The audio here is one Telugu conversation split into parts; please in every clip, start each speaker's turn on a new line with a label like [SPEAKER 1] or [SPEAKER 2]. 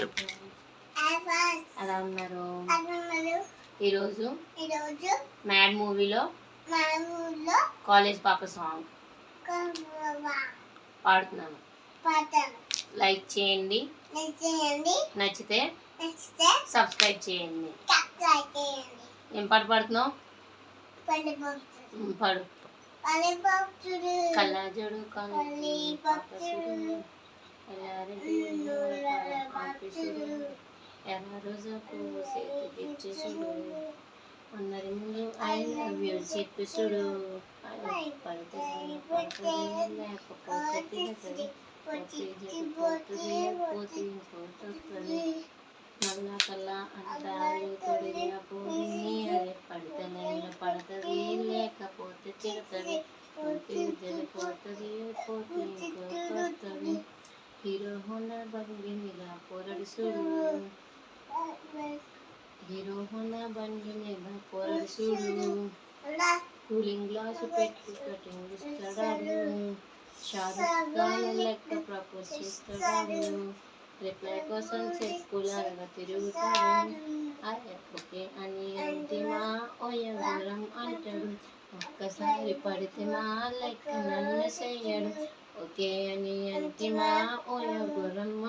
[SPEAKER 1] చెప్పు.
[SPEAKER 2] ఎలా ఉన్నారు? ఈరోజు
[SPEAKER 3] ఈరోజు
[SPEAKER 2] మ్యాడ్ మూవీలో కాలేజ్ పాప సాంగ్ పాడుతున్నాను. లైక్ చేయండి. నచ్చితే
[SPEAKER 3] నచ్చితే
[SPEAKER 2] సబ్స్క్రైబ్ చేయండి.
[SPEAKER 3] సబ్స్క్రైబ్ చేయండి.
[SPEAKER 2] ఏం పాట పాడుతున్నావు? పాడు.
[SPEAKER 3] పల్లిపప్పులు
[SPEAKER 2] కళ్ళజోడు
[SPEAKER 3] పల్లి పప్పులు
[SPEAKER 2] ఎర్ర రోజుకు చేతి చూడు. ముందు ఆయన లవ్ యూ పడితే పడుతుంది లేకపోతే తిరుగుతుంది పోతుంది పోతుంది నల్ల కల్లా అంటారు తొడిగిన పోయి పడితే పడుతుంది లేకపోతే తిరుగుతుంది హీరో హోండా బండి మీద పోరడు హీరో హోండా బండి మీద పోరడు కూలింగ్ గ్లాసు పెట్టి కటింగ్ ఇస్తాడు షారుఖ్ ఖాన్ లెక్క ప్రపోజ్ చేస్తాడు రిప్లై కోసం చెక్కులాగా తిరుగుతాడు ఓకే అని అంతిమా ఓయవరం అంటాడు ఒక్కసారి పడితే మా లెక్క నన్ను చెయ్యడు ఓకే అని అంతిమా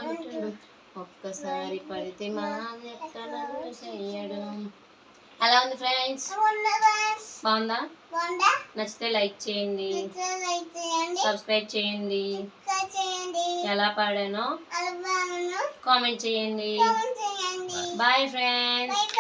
[SPEAKER 2] అంటాడు. ఒక్కసారి పడితే మా లెక్క నన్ను చెయ్యడు. అలా ఉంది ఫ్రెండ్స్? బాగుందా? నచ్చితే లైక్ చేయండి. సబ్స్క్రైబ్ చేయండి. ఎలా పాడానో కామెంట్ చేయండి. Bye friends.